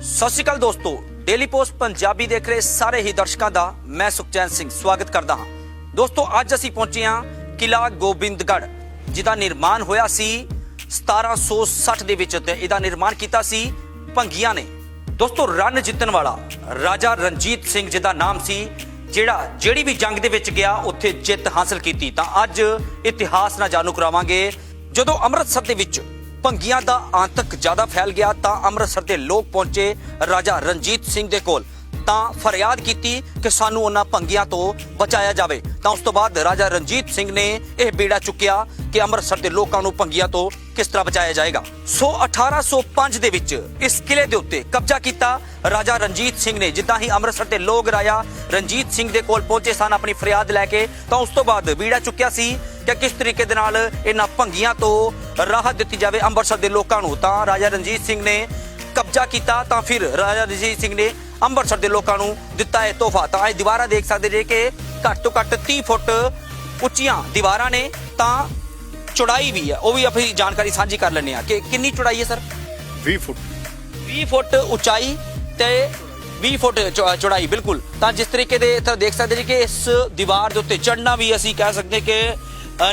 ਸਤਿ ਸ਼੍ਰੀ ਅਕਾਲ ਦੋਸਤੋ daily post Punjabi ਦੇਖ ਰਹੇ ਸਾਰੇ ਹੀ ਦਰਸ਼ਕਾਂ ਦਾ ਮੈਂ ਸੁਖਚੈਨ ਸਿੰਘ ਸਵਾਗਤ ਕਰਦਾ ਹਾਂ। ਦੋਸਤੋ, ਅੱਜ ਅਸੀਂ ਪਹੁੰਚੇ ਹਾਂ ਕਿਲਾ ਗੋਬਿੰਦਗੜ੍ਹ, ਜਿਹਦਾ ਨਿਰਮਾਣ ਹੋਇਆ ਸੀ 1760 ਦੇ ਵਿੱਚ ਤੇ ਇਹਦਾ ਨਿਰਮਾਣ ਕੀਤਾ ਸੀ ਭੰਗੀਆਂ ਨੇ। ਦੋਸਤੋ ਰਨ ਜਿੱਤਣ ਵਾਲਾ ਰਾਜਾ ਰਣਜੀਤ ਸਿੰਘ ਜਿਹਦਾ ਨਾਮ ਸੀ, ਜਿਹੜਾ ਜਿਹੜੀ ਵੀ ਜੰਗ ਦੇ ਵਿੱਚ ਗਿਆ, ਉੱਥੇ ਜਿੱਤ ਹਾਸਲ ਕੀਤੀ। ਤਾਂ ਅੱਜ ਇਤਿਹਾਸ ਨਾਲ ਜਾਣੂ ਕਰਾਵਾਂਗੇ। ਜਦੋਂ ਅੰਮ੍ਰਿਤਸਰ ਦੇ ਵਿੱਚ ਭੰਗੀਆਂ ਦਾ ਆਤੰਕ ਜ਼ਿਆਦਾ ਫੈਲ ਗਿਆ ਤਾਂ ਅੰਮ੍ਰਿਤਸਰ ਦੇ ਲੋਕ ਪਹੁੰਚੇ ਰਾਜਾ ਰਣਜੀਤ ਸਿੰਘ ਦੇ ਕੋਲ। ਤਾਂ ਫਰਿਆਦ ਕੀਤੀ ਕਿ ਸਾਨੂੰ ਉਹਨਾਂ ਭੰਗੀਆਂ ਤੋਂ ਬਚਾਇਆ ਜਾਵੇ। ਤਾਂ ਉਸ ਤੋਂ ਬਾਅਦ ਰਾਜਾ ਰਣਜੀਤ ਸਿੰਘ ਨੇ ਇਹ ਬੇੜਾ ਚੁੱਕਿਆ ਕਿ ਅੰਮ੍ਰਿਤਸਰ ਦੇ ਲੋਕਾਂ ਨੂੰ ਭੰਗੀਆਂ ਤੋਂ ਕਿਸ ਤਰ੍ਹਾਂ ਬਚਾਇਆ ਜਾਏਗਾ। ਸੋ 1805 ਦੇ ਵਿੱਚ ਇਸ ਕਿਲੇ ਦੇ ਉੱਤੇ ਕਬਜ਼ਾ ਕੀਤਾ ਰਾਜਾ ਰਣਜੀਤ ਸਿੰਘ ਨੇ। ਜਿੱਦਾਂ ਹੀ ਅੰਮ੍ਰਿਤਸਰ ਦੇ ਲੋਕ ਰਾਜਾ ਰਣਜੀਤ ਸਿੰਘ ਦੇ ਕੋਲ ਪਹੁੰਚੇ ਸਨ ਆਪਣੀ ਫਰਿਆਦ ਲੈ ਕੇ, ਤਾਂ ਉਸ ਤੋਂ ਬਾਅਦ ਬੀੜਾ ਚੁੱਕਿਆ ਸੀ ਕਿ ਕਿਸ ਤਰੀਕੇ ਦੇ ਨਾਲ ਇਹਨਾਂ ਭੰਗੀਆਂ ਤੋਂ ਰਾਹਤ ਦਿੱਤੀ ਜਾਵੇ ਅੰਮ੍ਰਿਤਸਰ ਦੇ ਲੋਕਾਂ ਨੂੰ। ਤਾਂ ਰਾਜਾ ਰਣਜੀਤ ਸਿੰਘ ਨੇ ਕਬਜ਼ਾ ਕੀਤਾ ਤਾਂ ਫਿਰ ਰਾਜਾ ਰਣਜੀਤ ਸਿੰਘ ਨੇ ਅੰਮ੍ਰਿਤਸਰ ਦੇ ਲੋਕਾਂ ਨੂੰ ਦਿੱਤਾ ਇਹ ਤੋਹਫਾ। ਤਾਂ ਇਹ ਦੀਵਾਰਾਂ ਦੇਖ ਸਕਦੇ ਜੇ ਕਿ ਘੱਟ ਤੋਂ ਘੱਟ 30 ਫੁੱਟ ਉੱਚੀਆਂ ਦੀਵਾਰਾਂ ਨੇ ਤਾਂ ਚੌੜਾਈ ਵੀ ਹੈ। ਉਹ ਵੀ ਆਪਣੀ ਜਾਣਕਾਰੀ ਸਾਂਝੀ ਕਰ ਲੈਂਦੇ ਆ ਕਿ ਕਿੰਨੀ ਚੌੜਾਈ ਹੈ ਸਰ? 20 ਫੁੱਟ। 20 ਫੁੱਟ ਉਚਾਈ ਤੇ 20 ਫੁੱਟ ਚੌੜਾਈ ਬਿਲਕੁਲ। ਤਾਂ ਜਿਸ ਤਰੀਕੇ ਦੇ ਇੱਥੇ ਦੇਖ ਸਕਦੇ ਜੀ ਕਿ ਇਸ ਦੀਵਾਰ ਦੇ ਉੱਤੇ ਚੜਨਾ ਵੀ ਅਸੀਂ ਕਹਿ ਸਕਦੇ ਕਿ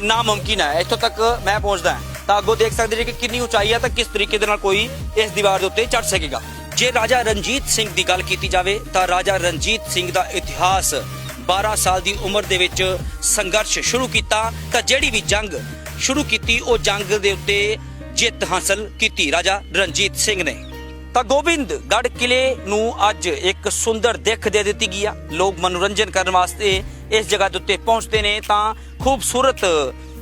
ਨਾਮੁਮਕਿਨ ਹੈ। ਇੱਥੋਂ ਤੱਕ ਮੈਂ ਪਹੁੰਚਦਾ ਹਾਂ। ਤਾਂ ਅੱਗੋਂ ਦੇਖ ਸਕਦੇ ਜੀ ਕਿ ਕਿੰਨੀ ਉਚਾਈ ਹੈ ਤਾਂ ਕਿਸ ਤਰੀਕੇ ਦੇ ਨਾਲ ਕੋਈ ਇਸ ਦੀਵਾਰ ਦੇ ਉੱਤੇ ਚੜ ਸਕੇਗਾ। ਜੇ ਰਾਜਾ ਰਣਜੀਤ ਸਿੰਘ ਦੀ ਗੱਲ ਕੀਤੀ ਜਾਵੇ ਤਾਂ ਰਾਜਾ ਰਣਜੀਤ ਸਿੰਘ ਦਾ ਇਤਿਹਾਸ 12 ਸਾਲ ਦੀ ਉਮਰ ਦੇ ਵਿੱਚ ਸੰਘਰਸ਼ ਸ਼ੁਰੂ ਕੀਤਾ ਤਾਂ ਜਿਹੜੀ ਵੀ ਜੰਗ ਸ਼ੁਰੂ ਕੀਤੀ, ਉਹ ਜੰਗ ਦੇ ਉੱਤੇ ਜਿੱਤ ਹਾਸਲ ਕੀਤੀ ਰਾਜਾ ਰਣਜੀਤ ਸਿੰਘ ਨੇ। ਤਾਂ ਗੋਬਿੰਦਗੜ੍ਹ ਕਿਲੇ ਨੂੰ ਅੱਜ ਇੱਕ ਸੁੰਦਰ ਦਿੱਖ ਦੇ ਦਿੱਤੀ ਗਈ ਆ। ਲੋਕ ਮਨੋਰੰਜਨ ਕਰਨ ਵਾਸਤੇ ਇਸ ਜਗ੍ਹਾ ਦੇ ਉੱਤੇ ਪਹੁੰਚਦੇ ਨੇ ਤਾਂ ਖੂਬਸੂਰਤ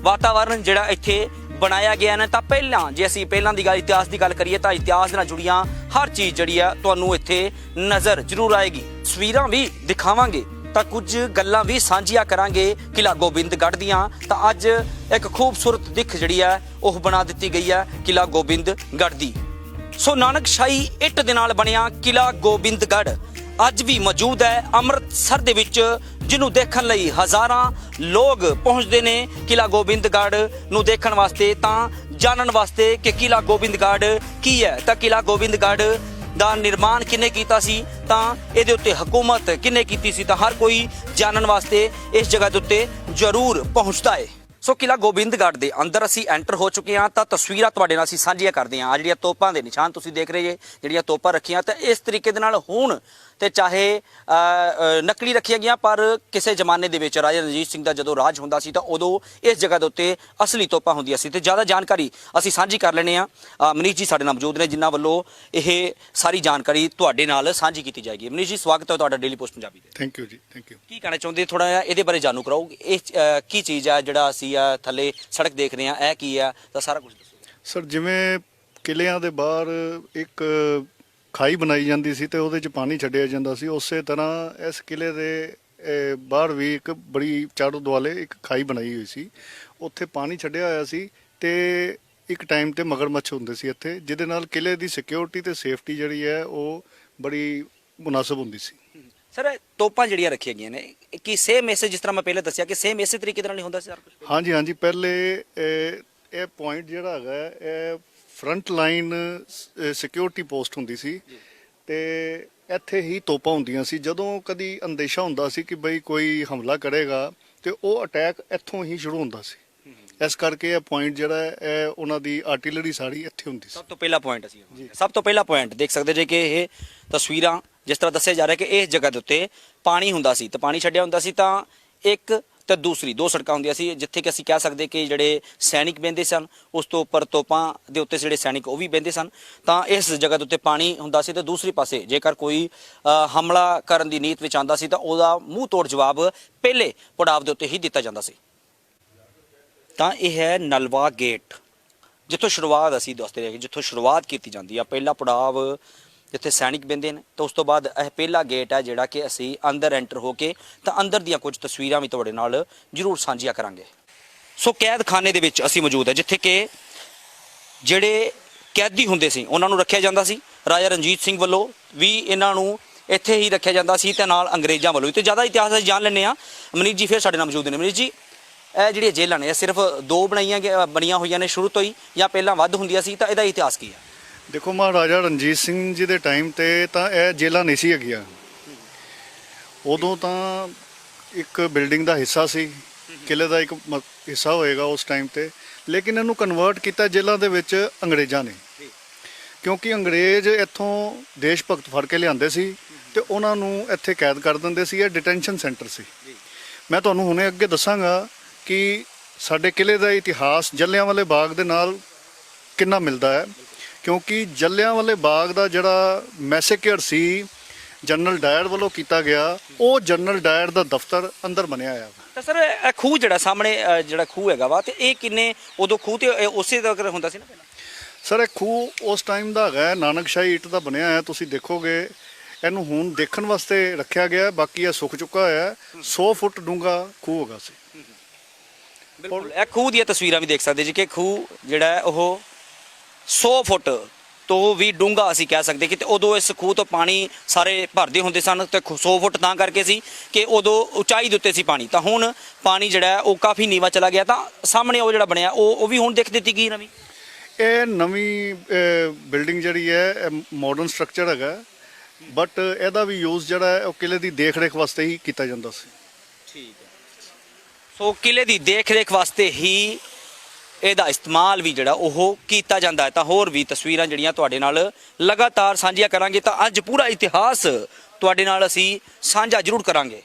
ਵਾਤਾਵਰਣ ਜਿਹੜਾ ਇੱਥੇ ਬਣਾਇਆ ਗਿਆ ਨੇ, ਤਾਂ ਪਹਿਲਾਂ ਜੇ ਅਸੀਂ ਪਹਿਲਾਂ ਦੀ ਗੱਲ, ਇਤਿਹਾਸ ਦੀ ਗੱਲ ਕਰੀਏ ਤਾਂ ਇਤਿਹਾਸ ਨਾਲ ਜੁੜੀਆਂ ਹਰ ਚੀਜ਼ ਜਿਹੜੀ ਆ ਤੁਹਾਨੂੰ ਇੱਥੇ ਨਜ਼ਰ ਜ਼ਰੂਰ ਆਏਗੀ। ਤਸਵੀਰਾਂ ਵੀ ਦਿਖਾਵਾਂਗੇ, ਤਾਂ ਕੁਝ ਗੱਲਾਂ ਵੀ ਸਾਂਝੀਆਂ ਕਰਾਂਗੇ ਕਿਲਾ ਗੋਬਿੰਦਗੜ੍ਹ ਦੀਆਂ। ਤਾਂ ਅੱਜ ਇੱਕ ਖੂਬਸੂਰਤ ਦਿੱਖ ਜਿਹੜੀ ਆ, ਉਹ ਬਣਾ ਦਿੱਤੀ ਗਈ ਹੈ ਕਿਲਾ ਗੋਬਿੰਦਗੜ੍ਹ ਦੀ। ਸੋ ਨਾਨਕਸ਼ਾਹੀ ਇੱਟ ਦੇ ਨਾਲ ਬਣਿਆ ਕਿਲਾ ਗੋਬਿੰਦਗੜ੍ਹ। ਅੱਜ ਵੀ ਮੌਜੂਦ ਹੈ, ਅੰਮ੍ਰਿਤਸਰ ਦੇ ਵਿੱਚ ਜਿਹਨੂੰ ਦੇਖਣ ਲਈ ਹਜ਼ਾਰਾਂ ਲੋਕ ਪਹੁੰਚਦੇ ਨੇ ਕਿਲਾ ਗੋਬਿੰਦਗੜ੍ਹ ਨੂੰ ਦੇਖਣ ਵਾਸਤੇ, ਤਾਂ ਜਾਣਨ ਵਾਸਤੇ ਕਿ ਕਿਲਾ ਗੋਬਿੰਦਗੜ੍ਹ ਕੀ ਹੈ? ਤਾਂ ਕਿਲਾ ਗੋਬਿੰਦਗੜ੍ਹ ਦਾ ਨਿਰਮਾਣ ਕਿਨੇ ਕੀਤਾ ਸੀ? ਤਾਂ ਇਹਦੇ ਉੱਤੇ ਹਕੂਮਤ ਕਿਨੇ ਕੀਤੀ ਸੀ? ਤਾਂ ਹਰ ਕੋਈ ਜਾਣਨ ਵਾਸਤੇ ਇਸ ਜਗ੍ਹਾ ਦੇ ਉੱਤੇ ਜ਼ਰੂਰ ਪਹੁੰਚਦਾ ਹੈ। ਸੋ ਕਿਲਾ ਗੋਬਿੰਦਗੜ੍ਹ ਦੇ ਅੰਦਰ ਅਸੀਂ ਐਂਟਰ ਹੋ ਚੁੱਕੇ ਹਾਂ, ਤਾਂ ਤਸਵੀਰਾਂ ਤੁਹਾਡੇ ਨਾਲ ਅਸੀਂ ਸਾਂਝੀਆਂ ਕਰਦੇ ਹਾਂ। ਆ ਜਿਹੜੀਆਂ ਤੋਪਾਂ ਦੇ ਨਿਸ਼ਾਨ ਤੁਸੀਂ ਦੇਖ ਰਹੇ ਜੇ, ਜਿਹੜੀਆਂ ਤੋਪਾਂ ਰੱਖੀਆਂ, ਤਾਂ ਇਸ ਤਰੀਕੇ ਦੇ ਨਾਲ ਹੁਣ ਤੇ ਚਾਹੇ ਨਕਲੀ ਰੱਖੀਆਂ ਗਈਆਂ ਪਰ ਕਿਸੇ ਜ਼ਮਾਨੇ ਦੇ ਵਿੱਚ ਰਾਜਾ ਰਣਜੀਤ ਸਿੰਘ ਦਾ ਜਦੋਂ ਰਾਜ ਹੁੰਦਾ ਸੀ ਤਾਂ ਉਦੋਂ ਇਸ ਜਗ੍ਹਾ ਦੇ ਉੱਤੇ ਅਸਲੀ ਤੋਪਾਂ ਹੁੰਦੀਆਂ ਸੀ। ਤੇ ਜ਼ਿਆਦਾ ਜਾਣਕਾਰੀ ਅਸੀਂ ਸਾਂਝੀ ਕਰ ਲੈਣੇ ਆ ਮਨੀਸ਼ ਜੀ ਸਾਡੇ ਨਾਲ ਮੌਜੂਦ ਨੇ ਜਿਨ੍ਹਾਂ ਵੱਲੋਂ ਇਹ ਸਾਰੀ ਜਾਣਕਾਰੀ ਤੁਹਾਡੇ ਨਾਲ ਸਾਂਝੀ ਕੀਤੀ ਜਾਏਗੀ। ਮਨੀਸ਼ ਜੀ ਸਵਾਗਤ ਹੈ ਤੁਹਾਡਾ ਡੇਲੀ ਪੋਸਟ ਪੰਜਾਬੀ ਦੇ thank you ji thank you ਕੀ ਕਹਿਣਾ ਚਾਹੁੰਦੇ? ਥੋੜਾ ਜਿਹਾ ਇਹਦੇ ਬਾਰੇ ਜਾਣੂ ਕਰਾਓ। ਇਹ ਕੀ ਚੀਜ਼ ਆ ਜਿਹੜਾ ਅਸੀਂ ਆ ਥੱਲੇ ਸੜਕ ਦੇਖ ਰਹੇ ਆ ਇਹ ਕੀ ਆ ਤਾਂ ਸਾਰਾ ਕੁਝ ਦੱਸੋ। ਸਰ ਜਿਵੇਂ ਕਿਲਿਆਂ ਦੇ ਬਾਹਰ ਇੱਕ ਖਾਈ ਬਣਾਈ ਜਾਂਦੀ ਸੀ ਤੇ ਉਹਦੇ 'ਚ ਪਾਣੀ ਛੱਡਿਆ ਜਾਂਦਾ ਸੀ ਉਸੇ ਤਰ੍ਹਾਂ ਇਸ ਕਿਲੇ ਦੇ ਅਹ, ਬਾਹਰ ਵੀ ਇੱਕ ਬੜੀ ਚਾਰੋ ਦੁਆਲੇ ਇੱਕ ਖਾਈ ਬਣਾਈ ਹੋਈ ਸੀ। ਉੱਥੇ ਪਾਣੀ ਛੱਡਿਆ ਹੋਇਆ ਸੀ ਤੇ ਇੱਕ ਟਾਈਮ ਤੇ ਮਗਰਮੱਛ ਹੁੰਦੇ ਸੀ ਇੱਥੇ ਜਿਹਦੇ ਨਾਲ ਕਿਲੇ ਦੀ ਸਿਕਿਉਰਿਟੀ ਤੇ ਸੇਫਟੀ ਜਿਹੜੀ ਹੈ ਉਹ ਬੜੀ ਮੁਨਾਸਬ ਹੁੰਦੀ ਸੀ। ਸਰ ਇਹ ਤੋਪਾਂ ਜਿਹੜੀਆਂ ਰੱਖੀਆਂ ਗਈਆਂ ਨੇ ਇਹ ਕੀ ਸੇਮ ਮੈਸੇਜ ਜਿਸ ਤਰ੍ਹਾਂ ਮੈਂ ਪਹਿਲੇ ਦੱਸਿਆ ਕਿ ਸੇਮ ਇਸੇ ਤਰੀਕੇ ਦੇ ਨਾਲ ਹੀ ਹੁੰਦਾ ਸੀ ਸਾਰਾ ਕੁਝ ਹਾਂਜੀ ਹਾਂਜੀ ਪਹਿਲੇ ਇਹ ਇਹ ਪੁਆਇੰਟ ਜਿਹੜਾ ਹੈਗਾ ਹੈ, ਇਹ ਫਰੰਟ ਲਾਈਨ ਸਿਕਿਉਰਿਟੀ ਪੋਸਟ ਹੁੰਦੀ ਸੀ ਤੇ ਇੱਥੇ ਹੀ ਤੋਪਾਂ ਹੁੰਦੀਆਂ ਸੀ। ਜਦੋਂ ਕਦੀ ਅੰਦੇਸ਼ਾ ਹੁੰਦਾ ਸੀ ਕਿ ਬਈ ਕੋਈ ਹਮਲਾ ਕਰੇਗਾ ਤੇ ਉਹ ਅਟੈਕ ਇੱਥੋਂ ਹੀ ਸ਼ੁਰੂ ਹੁੰਦਾ ਸੀ। ਇਸ ਕਰਕੇ ਇਹ ਪੁਆਇੰਟ ਜਿਹੜਾ ਹੈ, ਇਹ ਉਹਨਾਂ ਦੀ ਆਰਟਿਲਰੀ ਸਾਰੀ ਇੱਥੇ ਹੁੰਦੀ ਸੀ। ਸਭ ਤੋਂ ਪਹਿਲਾ ਪੁਆਇੰਟ ਅਸੀਂ ਸਭ ਤੋਂ ਪਹਿਲਾ ਪੁਆਇੰਟ ਦੇਖ ਸਕਦੇ ਜੇ ਕਿ ਇਹ ਤਸਵੀਰਾਂ ਜਿਸ ਤਰ੍ਹਾਂ ਦੱਸਿਆ ਜਾ ਰਿਹਾ ਕਿ ਇਸ ਜਗ੍ਹਾ ਦੇ ਉੱਤੇ ਪਾਣੀ ਹੁੰਦਾ ਸੀ। ਤੇ ਪਾਣੀ ਛੱਡਿਆ ਹੁੰਦਾ ਸੀ ਤਾਂ ਇੱਕ ਤੇ ਦੂਸਰੀ ਦੋ ਸੜਕਾਂ ਹੁੰਦੀਆਂ ਸੀ, ਜਿੱਥੇ ਕਿ ਅਸੀਂ ਕਹਿ ਸਕਦੇ ਕਿ ਜਿਹੜੇ ਸੈਨਿਕ ਬਹਿੰਦੇ ਸਨ, ਉਸ ਤੋਂ ਉੱਪਰ ਤੋਪਾਂ ਦੇ ਉੱਤੇ ਜਿਹੜੇ ਸੈਨਿਕ ਉਹ ਵੀ ਬਹਿੰਦੇ ਸਨ। ਤਾਂ ਇਸ ਜਗ੍ਹਾ ਦੇ ਉੱਤੇ ਪਾਣੀ ਹੁੰਦਾ ਸੀ ਤੇ ਦੂਸਰੀ ਪਾਸੇ ਜੇਕਰ ਕੋਈ ਹਮਲਾ ਕਰਨ ਦੀ ਨੀਤ ਵਿੱਚ ਆਂਦਾ ਸੀ ਤਾਂ ਉਹਦਾ ਮੂੰਹ ਤੋੜ ਜਵਾਬ ਪਹਿਲੇ ਪੜਾਵ ਦੇ ਉੱਤੇ ਹੀ ਦਿੱਤਾ ਜਾਂਦਾ ਸੀ। ਤਾਂ ਇਹ ਹੈ ਨਲਵਾ ਗੇਟ। ਜਿੱਥੋਂ ਸ਼ੁਰੂਆਤ ਅਸੀਂ ਦੱਸਦੇ ਰਹੇ ਜਿੱਥੋਂ ਸ਼ੁਰੂਆਤ ਕੀਤੀ ਜਾਂਦੀ ਆ, ਪਹਿਲਾ ਪੜਾਵ ਜਿੱਥੇ ਸੈਨਿਕ ਬੰਦੇ ਨੇ, ਤਾਂ ਉਸ ਤੋਂ ਬਾਅਦ ਇਹ ਪਹਿਲਾ ਗੇਟ ਹੈ ਜਿਹੜਾ ਕਿ ਅਸੀਂ ਅੰਦਰ ਐਂਟਰ ਹੋ ਕੇ ਤਾਂ ਅੰਦਰ ਦੀਆਂ ਕੁਝ ਤਸਵੀਰਾਂ ਵੀ ਤੁਹਾਡੇ ਨਾਲ ਜ਼ਰੂਰ ਸਾਂਝੀਆਂ ਕਰਾਂਗੇ। ਸੋ ਕੈਦਖਾਨੇ ਦੇ ਵਿੱਚ ਅਸੀਂ ਮੌਜੂਦ ਹੈ, ਜਿੱਥੇ ਕਿ ਜਿਹੜੇ ਕੈਦੀ ਹੁੰਦੇ ਸੀ, ਉਹਨਾਂ ਨੂੰ ਰੱਖਿਆ ਜਾਂਦਾ ਸੀ। ਰਾਜਾ ਰਣਜੀਤ ਸਿੰਘ ਵੱਲੋਂ ਵੀ ਇਹਨਾਂ ਨੂੰ ਇੱਥੇ ਹੀ ਰੱਖਿਆ ਜਾਂਦਾ ਸੀ ਤੇ ਨਾਲ ਅੰਗਰੇਜ਼ਾਂ ਵੱਲੋਂ ਵੀ। ਤੇ ਜ਼ਿਆਦਾ ਇਤਿਹਾਸ ਅਸੀਂ ਜਾਣ ਲੈਂਦੇ ਆ ਮਨੀਸ਼ ਜੀ ਫਿਰ ਸਾਡੇ ਨਾਲ ਮੌਜੂਦ ਨੇ। ਮਨੀਸ਼ ਜੀ, ਇਹ ਜਿਹੜੀਆਂ ਜੇਲ੍ਹਾਂ ਨੇ, ਇਹ ਸਿਰਫ ਦੋ ਬਣਾਈਆਂ ਗਿਆ- ਬਣੀਆਂ ਹੋਈਆਂ ਨੇ ਸ਼ੁਰੂ ਤੋਂ ਹੀ ਜਾਂ ਪਹਿਲਾਂ ਵੱਧ ਹੁੰਦੀਆਂ ਸੀ, ਤਾਂ ਇਹਦਾ ਇਤਿਹਾਸ ਕੀ ਹੈ? ਦੇਖੋ ਮਹਾਰਾਜਾ ਰਣਜੀਤ ਸਿੰਘ ਜੀ ਦੇ ਟਾਈਮ ਤੇ ਤਾਂ ਇਹ ਜੇਲਾਂ ਨਹੀਂ ਸੀ ਹੈਗੀਆਂ। ਉਦੋਂ ਤਾਂ ਇੱਕ ਬਿਲਡਿੰਗ ਦਾ ਹਿੱਸਾ ਸੀ ਕਿਲੇ ਦਾ ਇੱਕ ਮ- ਹਿੱਸਾ ਹੋਏਗਾ ਉਸ ਟਾਈਮ ਤੇ। ਲੇਕਿਨ ਇਹਨੂੰ ਕਨਵਰਟ ਕੀਤਾ ਜੇਲਾਂ ਦੇ ਵਿੱਚ ਅੰਗਰੇਜ਼ਾਂ ਨੇ। ਕਿਉਂਕਿ ਅੰਗਰੇਜ਼ ਇੱਥੋਂ ਦੇਸ਼ ਭਗਤ ਫੜ ਕੇ ਲਿਆਂਦੇ ਸੀ ਤੇ ਉਹਨਾਂ ਨੂੰ ਇੱਥੇ ਕੈਦ ਕਰ ਦਿੰਦੇ ਸੀ, ਇਹ ਡਿਟੈਂਸ਼ਨ ਸੈਂਟਰ ਸੀ। ਮੈਂ ਤੁਹਾਨੂੰ ਹੁਣੇ ਅੱਗੇ ਦੱਸਾਂਗਾ ਕਿ ਸਾਡੇ ਕਿਲੇ ਦਾ ਇਤਿਹਾਸ ਜੱਲਿਆਂਵਾਲੇ ਬਾਗ ਦੇ ਨਾਲ ਕਿੰਨਾ ਮਿਲਦਾ ਹੈ। ਕਿਉਂਕਿ ਜੱਲਿਆਂਵਾਲੇ ਬਾਗ ਦਾ ਜਿਹੜਾ ਮੈਸੇਕਰ ਸੀ ਜਨਰਲ ਡਾਇਰ ਵੱਲੋਂ ਕੀਤਾ ਗਿਆ ਉਹ ਜਨਰਲ ਡਾਇਰ ਦਾ ਦਫ਼ਤਰ ਅੰਦਰ ਬਣਿਆ ਵਾ। ਤਾਂ ਸਰ ਇਹ ਖੂਹ ਜਿਹੜਾ ਸਾਹਮਣੇ ਅ, ਜਿਹੜਾ ਖੂਹ ਹੈਗਾ ਵਾ ਤੇ ਇਹ ਕਿੰਨੇ ਉਦੋਂ ਖੂਹ ਤੇ ਇਹ ਉਸੇ ਦਾ ਅਗਰ ਹੁੰਦਾ ਸੀ ਨਾ ਪਹਿਲਾਂ? ਸਰ ਇਹ ਖੂਹ ਉਸ ਟਾਈਮ ਦਾ ਹੈਗਾ ਹੈ, ਨਾਨਕਸ਼ਾਹੀ ਇੱਟ ਦਾ ਬਣਿਆ ਹੈ ਤੁਸੀਂ ਦੇਖੋਗੇ ਇਹਨੂੰ ਹੁਣ ਦੇਖਣ ਵਾਸਤੇ ਰੱਖਿਆ ਗਿਆ ਹੈ, ਬਾਕੀ ਇਹ ਸੁੱਕ ਚੁੱਕਾ ਹੋਇਆ ਹੈ 100 ਫੁੱਟ ਡੂੰਘਾ ਖੂਹ ਹੋਗਾ ਸੀ। ਬਿਲਕੁਲ ਇਹ ਖੂਹ ਦੀਆਂ ਤਸਵੀਰਾਂ ਵੀ ਦੇਖ ਸਕਦੇ ਜੀ ਕਿ ਖੂਹ ਜਿਹੜਾ ਹੈ ਉਹ 100 ਫੁੱਟ ਤੋਂ ਵੀ ਡੂੰਘਾ ਅਸੀਂ ਕਹਿ ਸਕਦੇ ਕਿ ਤੇ ਉਦੋਂ ਇਸ ਖੂਹ ਤੋਂ ਪਾਣੀ ਸਾਰੇ ਭਰਦੇ ਹੁੰਦੇ ਸਨ ਤੇ ਖੂ- 100 ਫੁੱਟ ਤਾਂ ਕਰਕੇ ਸੀ ਕਿ ਉਦੋਂ ਉਚਾਈ ਦੇ ਉੱਤੇ ਸੀ ਪਾਣੀ। ਤਾਂ ਹੁਣ ਪਾਣੀ ਜਿਹੜਾ ਉਹ ਕਾਫੀ ਨੀਵਾ ਚਲਾ ਗਿਆ ਤਾਂ ਸਾਹਮਣੇ ਉਹ ਜਿਹੜਾ ਬਣਿਆ ਉਹ ਉਹ ਵੀ ਹੁਣ ਦੇਖ ਦਿੱਤੀ ਗਈ ਨਵੀਂ? ਇਹ ਨਵੀਂ ਬਿਲਡਿੰਗ ਜਿਹੜੀ ਹੈ ਮਾਡਰਨ ਸਟਰਕਚਰ ਹੈਗਾ। ਬਟ ਇਹਦਾ ਵੀ ਯੂਜ਼ ਜਿਹੜਾ ਉਹ ਕਿਲੇ ਦੀ ਦੇਖ-ਰੇਖ ਵਾਸਤੇ ਹੀ ਕੀਤਾ ਜਾਂਦਾ ਸੀ। ਠੀਕ ਹੈ। ਸੋ ਕਿਲੇ ਦੀ ਦੇਖ-ਰੇਖ ਵਾਸਤੇ ਹੀ ਇਹਦਾ ਇਸਤੇਮਾਲ ਵੀ ਜਿਹੜਾ ਉਹ ਕੀਤਾ ਜਾਂਦਾ ਹੈ। ਤਾਂ ਹੋਰ ਵੀ ਤਸਵੀਰਾਂ ਜਿਹੜੀਆਂ ਤੁਹਾਡੇ ਨਾਲ ਲਗਾਤਾਰ ਸਾਂਝੀਆਂ ਕਰਾਂਗੇ। ਤਾਂ ਅੱਜ ਪੂਰਾ ਇਤਿਹਾਸ ਤੁਹਾਡੇ ਨਾਲ ਅਸੀਂ ਸਾਂਝਾ ਜ਼ਰੂਰ ਕਰਾਂਗੇ।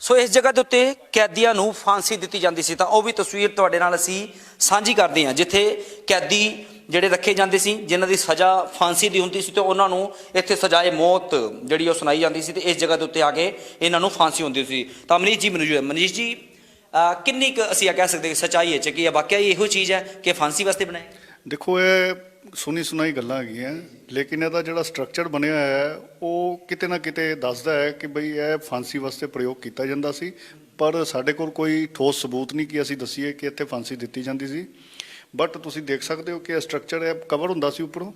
ਸੋ ਇਸ ਜਗ੍ਹਾ ਦੇ ਉੱਤੇ ਕੈਦੀਆਂ ਨੂੰ ਫਾਂਸੀ ਦਿੱਤੀ ਜਾਂਦੀ ਸੀ। ਤਾਂ ਉਹ ਵੀ ਤਸਵੀਰ ਤੁਹਾਡੇ ਨਾਲ ਅਸੀਂ ਸਾਂਝੀ ਕਰਦੇ ਹਾਂ, ਜਿੱਥੇ ਕੈਦੀ ਜਿਹੜੇ ਰੱਖੇ ਜਾਂਦੇ ਸੀ, ਜਿਨ੍ਹਾਂ ਦੀ ਸਜ਼ਾ ਫਾਂਸੀ ਦੀ ਹੁੰਦੀ ਸੀ ਤੇ ਉਹਨਾਂ ਨੂੰ ਇੱਥੇ ਸਜ਼ਾਏ ਮੌਤ ਜਿਹੜੀ ਉਹ ਸੁਣਾਈ ਜਾਂਦੀ ਸੀ ਤੇ ਇਸ ਜਗ੍ਹਾ ਦੇ ਉੱਤੇ ਆ ਕੇ ਇਹਨਾਂ ਨੂੰ ਫਾਂਸੀ ਹੁੰਦੀ ਸੀ। ਤਾਂ ਮਨੀਸ਼ ਜੀ ਮਨਜੂ ਮਨੀਸ਼ ਜੀ ਕਿੰਨੀ ਕੁ ਅਸੀਂ ਇਹ ਕਹਿ ਸਕਦੇ ਕਿ ਸਚਾਈ ਹੈ ਚ ਕਿ ਇਹ ਵਾਕਿਆ ਹੀ ਇਹੋ ਚੀਜ਼ ਹੈ ਕਿ ਫਾਂਸੀ ਵਾਸਤੇ ਬਣਾਏ ਦੇਖੋ, ਇਹ ਸੁਣੀ ਸੁਣਾਈ ਗੱਲਾਂ ਹੈਗੀਆਂ, ਲੇਕਿਨ ਇਹਦਾ ਜਿਹੜਾ ਸਟਰਕਚਰ ਬਣਿਆ ਹੈ, ਉਹ ਕਿਤੇ ਨਾ ਕਿਤੇ ਦੱਸਦਾ ਹੈ ਕਿ ਬਈ ਇਹ ਫਾਂਸੀ ਵਾਸਤੇ ਪ੍ਰਯੋਗ ਕੀਤਾ ਜਾਂਦਾ ਸੀ, ਪਰ ਸਾਡੇ ਕੋਲ ਕੋਈ ਠੋਸ ਸਬੂਤ ਨਹੀਂ ਕਿ ਅਸੀਂ ਦਸੀਏ ਕਿ ਇੱਥੇ ਫਾਂਸੀ ਦਿੱਤੀ ਜਾਂਦੀ ਸੀ। ਬਟ ਤੁਸੀਂ ਦੇਖ ਸਕਦੇ ਹੋ ਕਿ ਇਹ ਸਟਰਕਚਰ ਹੈ ਕਵਰ ਹੁੰਦਾ ਸੀ ਉੱਪਰੋਂ,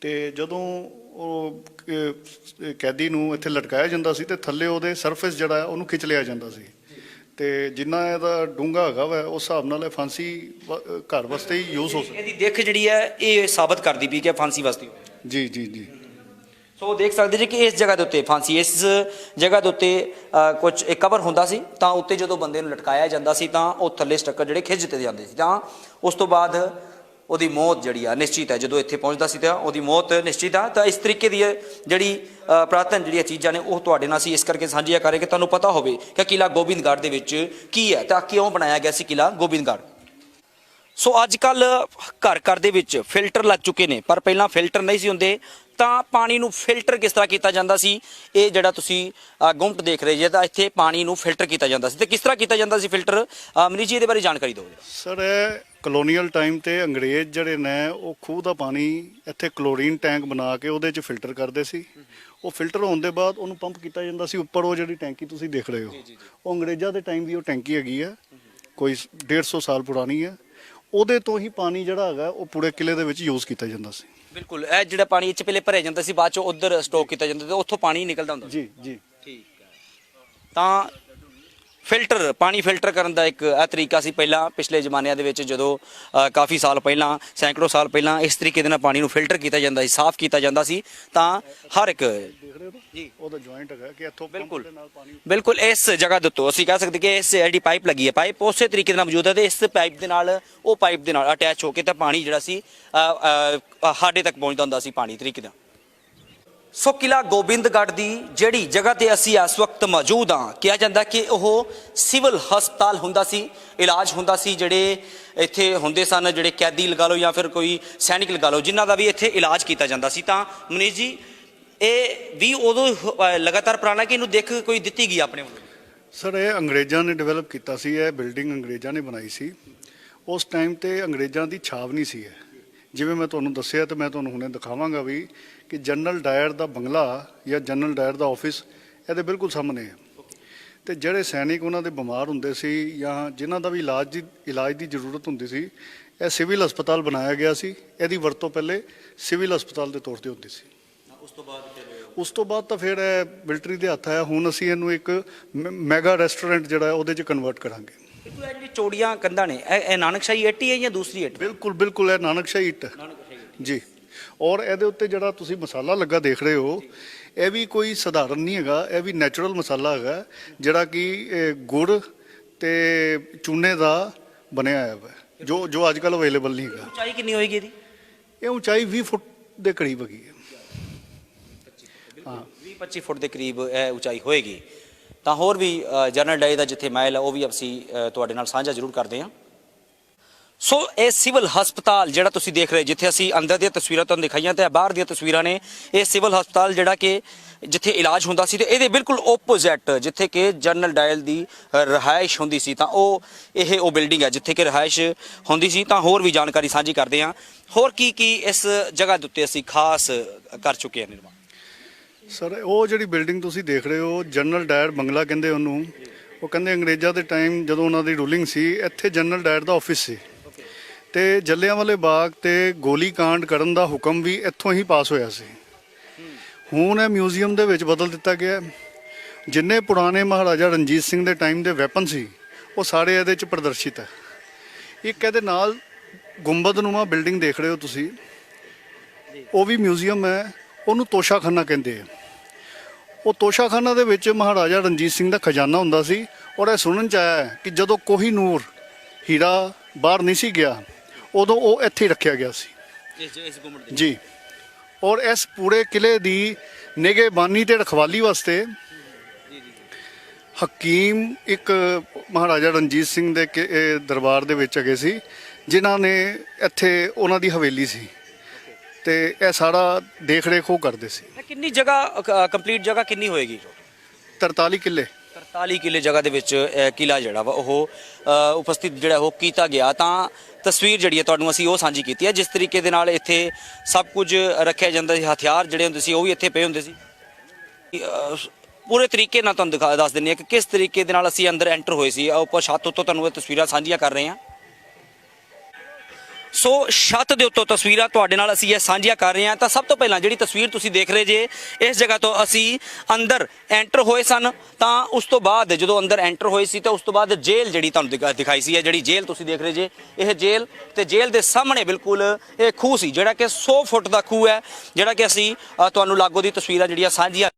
ਤੇ ਜਦੋਂ ਉਹ ਕੈਦੀ ਨੂੰ ਇੱਥੇ ਲਟਕਾਇਆ ਜਾਂਦਾ ਸੀ ਤੇ ਥੱਲੇ ਉਹਦੇ ਸਰਫੇਸ ਜਿਹੜਾ ਉਹਨੂੰ ਖਿੱਚ ਲਿਆ ਜਾਂਦਾ ਸੀ। ਤੇ ਜਿੰਨਾ ਇਹਦਾ ਡੂੰਘਾ ਹੈਗਾ ਵਾ ਉਸ ਹਿਸਾਬ ਨਾਲ ਇਹ ਫਾਂਸੀ ਵ- ਘਰ ਵਾਸਤੇ ਹੀ ਯੂਜ਼ ਹੋ ਸਕਦੀ। ਇਹਦੀ ਦਿੱਖ ਜਿਹੜੀ ਹੈ ਇਹ ਸਾਬਤ ਕਰਦੀ ਪਈ ਕਿ ਇਹ ਫਾਂਸੀ ਵਾਸਤੇ ਹੋਈ। ਜੀ ਜੀ ਜੀ। ਸੋ ਦੇਖ ਸਕਦੇ ਜੀ ਕਿ ਇਸ ਜਗ੍ਹਾ ਦੇ ਉੱਤੇ ਫਾਂਸੀ ਇਸ ਜਗ੍ਹਾ ਦੇ ਉੱਤੇ ਕੁਝ ਇੱਕ ਕਵਰ ਹੁੰਦਾ ਸੀ ਤਾਂ ਉੱਤੇ ਜਦੋਂ ਬੰਦੇ ਨੂੰ ਲਟਕਾਇਆ ਜਾਂਦਾ ਸੀ ਤਾਂ ਉਹ ਥੱਲੇ ਸਟੱਕਰ ਜਿਹੜੇ ਖਿੱਚ ਦਿੱਤੇ ਜਾਂਦੇ ਸੀ। ਤਾਂ ਉਸ ਤੋਂ ਬਾਅਦ ਉਹਦੀ ਮੌਤ ਜਿਹੜੀ ਆ ਨਿਸ਼ਚਿਤ ਹੈ। ਜਦੋਂ ਇੱਥੇ ਪਹੁੰਚਦਾ ਸੀ ਤਾਂ ਉਹਦੀ ਮੌਤ ਨਿਸ਼ਚਿਤ ਆ। ਤਾਂ ਇਸ ਤਰੀਕੇ ਦੀ ਜਿਹੜੀ ਅ, ਪੁਰਾਤਨ ਜਿਹੜੀਆਂ ਚੀਜ਼ਾਂ ਨੇ ਉਹ ਤੁਹਾਡੇ ਨਾਲ ਅਸੀਂ ਇਸ ਕਰਕੇ ਸਾਂਝੀਆਂ ਕਰੇ ਕਿ ਤੁਹਾਨੂੰ ਪਤਾ ਹੋਵੇ ਕਿ ਕਿਲਾ ਗੋਬਿੰਦਗੜ੍ਹ ਦੇ ਵਿੱਚ ਕੀ ਹੈ। ਤਾਂ ਕਿਉਂ ਬਣਾਇਆ ਗਿਆ ਸੀ ਕਿਲਾ ਗੋਬਿੰਦਗੜ੍ਹ? ਸੋ ਅੱਜ ਕੱਲ ਘਰ ਘਰ ਦੇ ਵਿੱਚ ਫਿਲਟਰ ਲੱਗ ਚੁੱਕੇ ਨੇ, ਪਰ ਪਹਿਲਾਂ ਫਿਲਟਰ ਨਹੀਂ ਸੀ ਹੁੰਦੇ, ਤਾਂ ਪਾਣੀ ਨੂੰ ਫਿਲਟਰ ਕਿਸ ਤਰ੍ਹਾਂ ਕੀਤਾ ਜਾਂਦਾ ਸੀ? ਇਹ ਜਿਹੜਾ ਤੁਸੀਂ ਗੁੰਮਟ ਦੇਖ ਰਹੇ ਜੇ, ਤਾਂ ਇੱਥੇ ਪਾਣੀ ਨੂੰ ਫਿਲਟਰ ਕੀਤਾ ਜਾਂਦਾ ਸੀ। ਤੇ ਕਿਸ ਤਰ੍ਹਾਂ ਕੀਤਾ ਜਾਂਦਾ ਸੀ ਫਿਲਟਰ? ਮਨੀਸ਼ ਜੀ, ਇਹਦੇ ਬਾਰੇ ਜਾਣਕਾਰੀ ਦਿਓ। ਸਰ ਕਲੋਨੀਅਲ ਟਾਈਮ ਤੇ ਅੰਗਰੇਜ਼ ਜਿਹੜੇ ਨੇ, ਉਹ ਖੂਹ ਦਾ ਪਾਣੀ ਇੱਥੇ ਕਲੋਰੀਨ ਟੈਂਕ ਬਣਾ ਕੇ ਉਹਦੇ 'ਚ ਫਿਲਟਰ ਕਰਦੇ ਸੀ। ਉਹ ਫਿਲਟਰ ਹੋਣ ਦੇ ਬਾਅਦ ਉਹਨੂੰ ਪੰਪ ਕੀਤਾ ਜਾਂਦਾ ਸੀ। ਉੱਪਰ ਉਹ ਜਿਹੜੀ ਟੈਂਕੀ ਤੁਸੀਂ ਦੇਖ ਰਹੇ ਹੋ, ਉਹ ਅੰਗਰੇਜ਼ਾਂ ਦੇ ਟਾਈਮ ਦੀ ਉਹ ਟੈਂਕੀ ਹੈਗੀ ਆ। ਕੋਈ 150 ਸਾਲ ਪੁਰਾਣੀ ਹੈ ਉਹਦੇ ਤੋਂ ਹੀ ਪਾਣੀ ਜਿਹੜਾ ਹੈਗਾ ਉਹ ਪੂਰੇ ਕਿਲੇ ਦੇ ਵਿੱਚ ਯੂਜ਼ ਕੀਤਾ ਜਾਂਦਾ ਸੀ। ਬਿਲਕੁਲ ਇਹ ਜਿਹੜਾ ਪਾਣੀ ਇੱਥੇ ਪਹਿਲੇ ਭਰਿਆ ਜਾਂਦਾ ਸੀ ਬਾਅਦ ਚ ਉਧਰ ਸਟੋਕ ਕੀਤਾ ਜਾਂਦਾ ਤੇ ਉੱਥੋਂ ਪਾਣੀ ਨਿਕਲਦਾ ਹੁੰਦਾ ਸੀ। ਜੀ ਜੀ। ਠੀਕ ਹੈ। ਤਾਂ ਫਿਲਟਰ ਪਾਣੀ ਫਿਲਟਰ ਕਰਨ ਦਾ ਇੱਕ ਇਹ ਤਰੀਕਾ ਸੀ ਪਹਿਲਾਂ ਪਿਛਲੇ ਜ਼ਮਾਨਿਆਂ ਦੇ ਵਿੱਚ ਜਦੋਂ ਕਾਫੀ ਸਾਲ ਪਹਿਲਾਂ ਸੈਂਕੜੋ ਸਾਲ ਪਹਿਲਾਂ ਇਸ ਤਰੀਕੇ ਦੇ ਨਾਲ ਪਾਣੀ ਨੂੰ ਫਿਲਟਰ ਕੀਤਾ ਜਾਂਦਾ ਸੀ ਸਾਫ਼ ਕੀਤਾ ਜਾਂਦਾ ਸੀ ਤਾਂ ਹਰ ਇੱਕ ਦੇਖ ਰਹੇ ਹੋ ਜੀ। ਉਹਦਾ ਜੁਆਇੰਟ ਹੈਗਾ ਕਿ ਇੱਥੋਂ ਪੰਪ ਬਿਲਕੁਲ। ਬਿਲਕੁਲ ਇਸ ਜਗ੍ਹਾ ਦੇ ਉੱਤੋਂ। ਅਸੀਂ ਕਹਿ ਸਕਦੇ ਕਿ ਇਸ ਜਿਹੜੀ ਪਾਈਪ ਲੱਗੀ ਹੈ ਪਾਈਪ ਉਸੇ ਤਰੀਕੇ ਦੇ ਨਾਲ ਮੌਜੂਦ ਹੈ ਤੇ ਇਸ ਪਾਈਪ ਦੇ ਨਾਲ ਉਹ ਪਾਈਪ ਦੇ ਨਾਲ ਅਟੈਚ ਹੋ ਕੇ ਤਾਂ ਪਾਣੀ ਜਿਹੜਾ ਸੀ ਸਾਡੇ ਤੱਕ ਪਹੁੰਚਦਾ ਹੁੰਦਾ ਸੀ ਪਾਣੀ ਤਰੀਕੇ ਦਾ ਸੋ ਕਿਲਾ ਗੋਬਿੰਦਗੜ੍ਹ ਦੀ ਜਿਹੜੀ ਜਗ੍ਹਾ ਤੇ ਅਸੀਂ ਇਸ ਵਕਤ ਮੌਜੂਦ ਹਾਂ ਕਿਹਾ ਜਾਂਦਾ ਕਿ ਉਹ ਸਿਵਲ ਹਸਪਤਾਲ ਹੁੰਦਾ ਸੀ ਇਲਾਜ ਹੁੰਦਾ ਸੀ ਜਿਹੜੇ ਇੱਥੇ ਹੁੰਦੇ ਸਨ ਜਿਹੜੇ ਕੈਦੀ ਲਗਾ ਲਓ ਜਾਂ ਫਿਰ ਕੋਈ ਸੈਨਿਕ ਲਗਾ ਲਓ ਜਿਨ੍ਹਾਂ ਦਾ ਵੀ ਇੱਥੇ ਇਲਾਜ ਕੀਤਾ ਜਾਂਦਾ ਸੀ। ਤਾਂ ਮਨੀਸ਼ ਜੀ ਇਹ ਵੀ ਉਦੋਂ ਅ, ਲਗਾਤਾਰ ਪੁਰਾਣਾ ਕਿ ਇਹਨੂੰ ਦੇਖ ਕੋਈ ਦਿੱਤੀ ਗਈ ਆਪਣੇ ਵੱਲੋਂ? ਸਰ ਇਹ ਅੰਗਰੇਜ਼ਾਂ ਨੇ ਡਿਵੈਲਪ ਕੀਤਾ ਸੀ ਇਹ ਬਿਲਡਿੰਗ ਅੰਗਰੇਜ਼ਾਂ ਨੇ ਬਣਾਈ ਸੀ। ਉਸ ਟਾਈਮ ਤੇ ਅੰਗਰੇਜ਼ਾਂ ਦੀ ਛਾਪ ਨਹੀਂ ਸੀ ਇਹ। ਜਿਵੇਂ ਮੈਂ ਤੁਹਾਨੂੰ ਦੱਸਿਆ ਤੇ ਮੈਂ ਤੁਹਾਨੂੰ ਹੁਣੇ ਦਿਖਾਵਾਂਗਾ ਵੀ ਕਿ ਜਨਰਲ ਡਾਇਰ ਦਾ ਬੰਗਲਾ ਜਾਂ ਜਨਰਲ ਡਾਇਰ ਦਾ ਆਫਿਸ ਇਹਦੇ ਬਿਲਕੁਲ ਸਾਹਮਣੇ ਹੈ। ਤੇ ਜਿਹੜੇ ਸੈਨਿਕ ਉਹਨਾਂ ਦੇ ਬਿਮਾਰ ਹੁੰਦੇ ਸੀ ਜਾਂ ਜਿਨ੍ਹਾਂ ਦਾ ਵੀ ਇਲਾਜ ਦੀ ਇਲਾਜ ਦੀ ਜ਼ਰੂਰਤ ਹੁੰਦੀ ਸੀ ਇਹ ਸਿਵਲ ਹਸਪਤਾਲ ਬਣਾਇਆ ਗਿਆ ਸੀ। ਇਹਦੀ ਵਰਤੋਂ ਪਹਿਲੇ ਸਿਵਲ ਹਸਪਤਾਲ ਦੇ ਤੌਰ ਤੇ ਹੁੰਦੀ ਸੀ। ਉਸ ਤੋਂ ਬਾਅਦ ਉਸ ਤੋਂ ਬਾਅਦ ਤਾਂ ਫਿਰ ਇਹ ਮਿਲਟਰੀ ਦੇ ਹੱਥ ਆਇਆ। ਹੁਣ ਅਸੀਂ ਇਹਨੂੰ ਇੱਕ ਮੈਗਾ ਰੈਸਟੋਰੈਂਟ ਜਿਹੜਾ ਉਹਦੇ 'ਚ ਕਨਵਰਟ ਕਰਾਂਗੇ। ਇਹ ਜਿਹੜੀ ਚੋੜੀਆਂ ਕੰਧਾਂ ਨੇ। ਇਹ ਇਹ ਨਾਨਕਸ਼ਾਹੀ 80 ਹੈ ਜਾਂ ਦੂਸਰੀ 80 ਬਿਲਕੁਲ ਬਿਲਕੁਲ ਇਹ ਨਾਨਕਸ਼ਾਹੀ ਇੱਟ। ਹੈ। ਜੀ। ਔਰ ਇਹਦੇ ਉੱਤੇ ਜਿਹੜਾ ਤੁਸੀਂ ਮਸਾਲਾ ਲੱਗਾ ਦੇਖ ਰਹੇ ਹੋ ਇਹ ਵੀ ਕੋਈ ਸਧਾਰਨ ਨਹੀਂ ਹੈਗਾ ਇਹ ਵੀ ਨੈਚੁਰਲ ਮਸਾਲਾ ਹੈਗਾ ਜਿਹੜਾ ਕਿ ਇਹ ਗੁੜ ਤੇ ਚੂਨੇ ਦਾ ਬਣਿਆ ਹੋਇਆ ਹੈ ਜੋ ਜੋ ਅੱਜ ਕੱਲ ਅਵੇਲੇਬਲ ਨਹੀਂ ਹੈਗਾ। ਉਚਾਈ ਕਿੰਨੀ ਹੋਏਗੀ ਇਹਦੀ? ਇਹ ਉਚਾਈ 20 ਫੁੱਟ ਦੇ ਕਰੀਬ ਹੈਗੀ ਹੈ। ਹਾਂ 20 25 ਫੁੱਟ ਦੇ ਕਰੀਬ ਇਹ ਉਚਾਈ ਹੋਏਗੀ। ਤਾਂ ਹੋਰ ਵੀ ਜਨਰਲ ਡਾਈ ਦਾ ਜਿੱਥੇ ਮਹਿਲ ਹੈ ਉਹ ਵੀ ਅਸੀਂ ਤੁਹਾਡੇ ਨਾਲ ਸਾਂਝਾ ਜ਼ਰੂਰ ਕਰਦੇ ਹਾਂ। ਸੋ ਇਹ ਸਿਵਲ ਹਸਪਤਾਲ ਜਿਹੜਾ ਤੁਸੀਂ ਦੇਖ ਰਹੇ ਜਿੱਥੇ ਅਸੀਂ ਅੰਦਰ ਦੀਆਂ ਤਸਵੀਰਾਂ ਤੁਹਾਨੂੰ ਦਿਖਾਈਆਂ ਤੇ ਬਾਹਰ ਦੀਆਂ ਤਸਵੀਰਾਂ ਨੇ ਇਹ ਸਿਵਲ ਹਸਪਤਾਲ ਜਿਹੜਾ ਕਿ ਜਿੱਥੇ ਇਲਾਜ ਹੁੰਦਾ ਸੀ ਤੇ ਇਹਦੇ ਬਿਲਕੁਲ ਓਪੋਜ਼ਿਟ ਜਿੱਥੇ ਕਿ ਜਨਰਲ ਡਾਇਲ ਦੀ ਅ, ਰਿਹਾਇਸ਼ ਹੁੰਦੀ ਸੀ ਤਾਂ ਉਹ ਇਹ ਉਹ ਬਿਲਡਿੰਗ ਹੈ ਜਿੱਥੇ ਕਿ ਰਿਹਾਇਸ਼ ਹੁੰਦੀ ਸੀ। ਤਾਂ ਹੋਰ ਵੀ ਜਾਣਕਾਰੀ ਸਾਂਝੀ ਕਰਦੇ ਹਾਂ। ਹੋਰ ਕੀ ਕੀ ਇਸ ਜਗ੍ਹਾ ਦੇ ਉੱਤੇ ਅਸੀਂ ਖਾਸ ਕਰ ਚੁੱਕੇ ਹਾਂ ਨਿਰਮਾਣ। ਸਰ, ਉਹ ਜਿਹੜੀ ਬਿਲਡਿੰਗ ਤੁਸੀਂ ਦੇਖ ਰਹੇ ਹੋ, ਜਨਰਲ ਡਾਇਰ ਬੰਗਲਾ ਕਹਿੰਦੇ ਉਹਨੂੰ। ਉਹ ਕਹਿੰਦੇ ਅੰਗਰੇਜ਼ਾਂ ਦੇ ਟਾਈਮ ਜਦੋਂ ਉਹਨਾਂ ਦੀ ਰੂਲਿੰਗ ਸੀ, ਇੱਥੇ ਜਨਰਲ ਡਾਇਰ ਦਾ ਆਫਿਸ ਸੀ। ਤੇ ਜੱਲਿਆਂਵਾਲੇ ਬਾਗ ਤੇ ਗੋਲੀ ਕਾਂਡ ਕਰਨ ਦਾ ਹੁਕਮ ਵੀ ਇੱਥੋਂ ਹੀ ਪਾਸ ਹੋਇਆ ਸੀ। ਹੁਣ ਇਹ ਮਿਊਜ਼ੀਅਮ ਦੇ ਵਿੱਚ ਬਦਲ ਦਿੱਤਾ ਗਿਆ ਜਿੰਨੇ ਪੁਰਾਣੇ ਮਹਾਰਾਜਾ ਰਣਜੀਤ ਸਿੰਘ ਦੇ ਟਾਈਮ ਦੇ ਵੈਪਨ ਸੀ, ਉਹ ਸਾਰੇ ਇਹਦੇ ਚ ਪ੍ਰਦਰਸ਼ਿਤ ਹੈ। ਇੱਕ ਇਹਦੇ ਨਾਲ ਗੁੰਬਦਨੁਮਾ ਬਿਲਡਿੰਗ ਦੇਖ ਰਹੇ ਹੋ ਤੁਸੀਂ। ਉਹ ਵੀ ਮਿਊਜ਼ੀਅਮ ਹੈ। ਉਹਨੂੰ ਤੋਸ਼ਾਖਾਨਾ ਕਹਿੰਦੇ ਆ। ਉਹ ਤੋਸ਼ਾਖਾਨਾ ਦੇ ਵਿੱਚ ਮਹਾਰਾਜਾ ਰਣਜੀਤ ਸਿੰਘ ਦਾ ਖਜ਼ਾਨਾ ਹੁੰਦਾ ਸੀ ਔਰ ਇਹ ਸੁਣਨ ਚ ਆਇਆ ਕਿ ਜਦੋਂ ਕੋਹੀਨੂਰ ਹੀਰਾ ਬਾਹਰ ਨਹੀਂ ਸੀ ਗਿਆ ਉਦੋਂ ਉਹ ਇੱਥੇ ਹੀ ਰੱਖਿਆ ਗਿਆ ਸੀ। ਜੀ। ਔਰ ਇਸ ਪੂਰੇ ਕਿਲੇ ਦੀ ਨਿਗਹਿਬਾਨੀ ਤੇ ਰਖਵਾਲੀ ਵਾਸਤੇ ਹਕੀਮ ਇੱਕ ਮਹਾਰਾਜਾ ਰਣਜੀਤ ਸਿੰਘ ਦੇ ਦਰਬਾਰ ਦੇ ਵਿੱਚ ਹੈਗੇ ਸੀ ਜਿਨ੍ਹਾਂ ਨੇ ਇੱਥੇ ਉਹਨਾਂ ਦੀ ਹਵੇਲੀ ਸੀ। ਤੇ ਇਹ ਸਾਰਾ ਦੇਖ ਰੇਖ ਉਹ ਕਰਦੇ ਸੀ। ਕਿੰਨੀ ਜਗ੍ਹਾ ਕੰਪਲੀਟ ਜਗ੍ਹਾ ਕਿੰਨੀ ਹੋਏਗੀ? 43 ਕਿੱਲੇ। 43 ਕਿੱਲੇ ਜਗ੍ਹਾ ਦੇ ਵਿੱਚ ਇਹ ਕਿਲਾ ਜਿਹੜਾ ਵਾ ਉਹ ਉਪਸਥਿਤ ਜਿਹੜਾ ਉਹ ਕੀਤਾ ਗਿਆ। ਤਾਂ ਤਸਵੀਰ ਜਿਹੜੀ ਹੈ ਤੁਹਾਨੂੰ ਅਸੀਂ ਉਹ ਸਾਂਝੀ ਕੀਤੀ ਹੈ ਜਿਸ ਤਰੀਕੇ ਦੇ ਨਾਲ ਇੱਥੇ ਸਭ ਕੁਝ ਰੱਖਿਆ ਜਾਂਦਾ ਸੀ। ਹਥਿਆਰ ਜਿਹੜੇ ਹੁੰਦੇ ਸੀ ਉਹ ਵੀ ਇੱਥੇ ਪਏ ਹੁੰਦੇ ਸੀ। ਪੂਰੇ ਤਰੀਕੇ ਨਾਲ ਤੁਹਾਨੂੰ ਦਿਖਾ ਦੱਸ ਦਿੰਦੇ ਹਾਂ ਕਿ ਕਿਸ ਤਰੀਕੇ ਦੇ ਨਾਲ ਅਸੀਂ ਅੰਦਰ ਐਂਟਰ ਹੋਏ ਸੀ। ਉੱਪਰ ਛੱਤ ਉੱਤੋਂ ਤੁਹਾਨੂੰ ਇਹ ਤਸਵੀਰਾਂ ਸਾਂਝੀਆਂ ਕਰ ਰਹੇ ਹਾਂ। ਸੋ ਛੱਤ ਦੇ ਉੱਤੋਂ ਤਸਵੀਰਾਂ ਤੁਹਾਡੇ ਨਾਲ ਅਸੀਂ ਇਹ ਸਾਂਝੀਆਂ ਕਰ ਰਹੇ ਹਾਂ। ਤਾਂ ਸਭ ਤੋਂ ਪਹਿਲਾਂ ਜਿਹੜੀ ਤਸਵੀਰ ਤੁਸੀਂ ਦੇਖ ਰਹੇ ਜੇ, ਇਸ ਜਗ੍ਹਾ ਤੋਂ ਅਸੀਂ ਅੰਦਰ ਐਂਟਰ ਹੋਏ ਸਨ। ਤਾਂ ਉਸ ਤੋਂ ਬਾਅਦ ਜਦੋਂ ਅੰਦਰ ਐਂਟਰ ਹੋਏ ਸੀ ਤਾਂ ਉਸ ਤੋਂ ਬਾਅਦ ਜੇਲ੍ਹ ਜਿਹੜੀ ਤੁਹਾਨੂੰ ਦਿਖਾ- ਦਿਖਾਈ ਸੀ, ਇਹ ਜਿਹੜੀ ਜੇਲ੍ਹ ਤੁਸੀਂ ਦੇਖ ਰਹੇ ਜੇ, ਇਹ ਜੇਲ੍ਹ ਤੇ ਜੇਲ੍ਹ ਦੇ ਸਾਹਮਣੇ ਬਿਲਕੁਲ ਇਹ ਖੂਹ ਸੀ, ਜਿਹੜਾ ਕਿ 100 ਫੁੱਟ ਦਾ ਖੂਹ ਹੈ, ਜਿਹੜਾ ਕਿ ਅਸੀਂ ਤੁਹਾਨੂੰ ਲਾਗੋ ਦੀ ਤਸਵੀਰਾਂ ਜਿਹੜੀਆਂ ਸਾਂਝੀਆਂ